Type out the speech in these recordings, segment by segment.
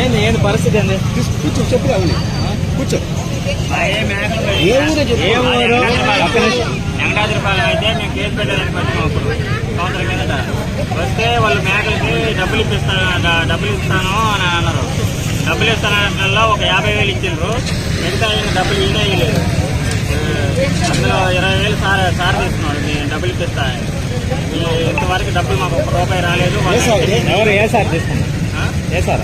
ಏನು ಏನು ಪರಿಸ್ಥಿತಿ ಅಂದರೆ ಚುಪ್ ಚುಪ್ ಚಪ್ಪಲಿ ಅವನಿ చేయనా ఏంది కూర్చో ఏ ఊరు చెప్పు వెంకటాద్రిపాలెం అయితే మేము కేసు పెట్టేదానికి వచ్చాము అప్పుడు సంవత్సరం కిందట వస్తే వాళ్ళు మేకలకి డబ్బులు ఇప్పిస్తాను డబ్బులు ఇస్తాను అని అన్నారు డబ్బులు ఇస్తానట్లో ఒక యాభై వేలు ఇచ్చిండ్రు మిగతా ఈయన డబ్బులు ఈయన ఇవ్వలేదు అందులో ఇరవై వేలు సార్ సార్ తీసుకున్నాడు నేను డబ్బులు ఇప్పిస్తాను అని. ఈ ఇంతవరకు డబ్బులు మాకు ఒక రూపాయి రాలేదు సార్ ఎవరు ఏ సార్ తీసుకున్నారు ఏ సార్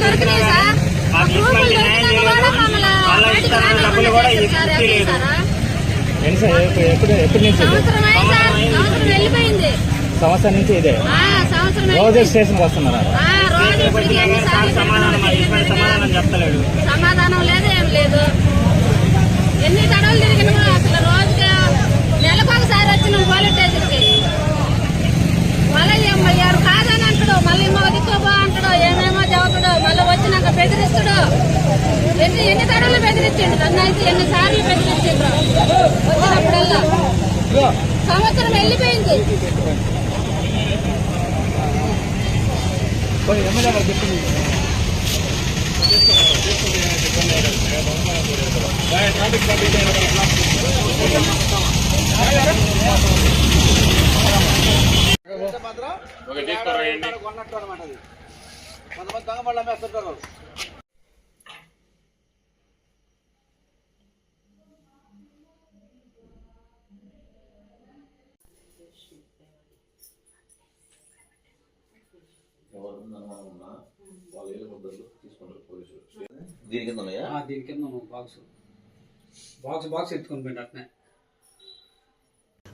దొరికినాక కూడా ఎప్పుడు ఎప్పటి నుంచి? సంవత్సరం నుంచి ఇదే? రోజు. స్టేషన్కి వస్తున్నారా? సమాధానం చెప్తలేడు ఎన్ని ఎన్ని తడవలు బెదిరించిండు? నన్ను అయితే ఎన్నిసార్లు బెదిరించిండ్రు వచ్చినప్పుడల్లా. సంవత్సరం వెళ్ళిపోయింది. పోయి ఎమ్మెల్యే గారు చెప్పింది కొంతమంది దొంగ అమ్మేస్తుంటారు దీని కింద ఉన్నాయా? ఆ, దీని కింద ఉన్నాం బాక్స్ బాక్స్ బాక్స్ ఎత్తుకొని పోయింది అట్నే.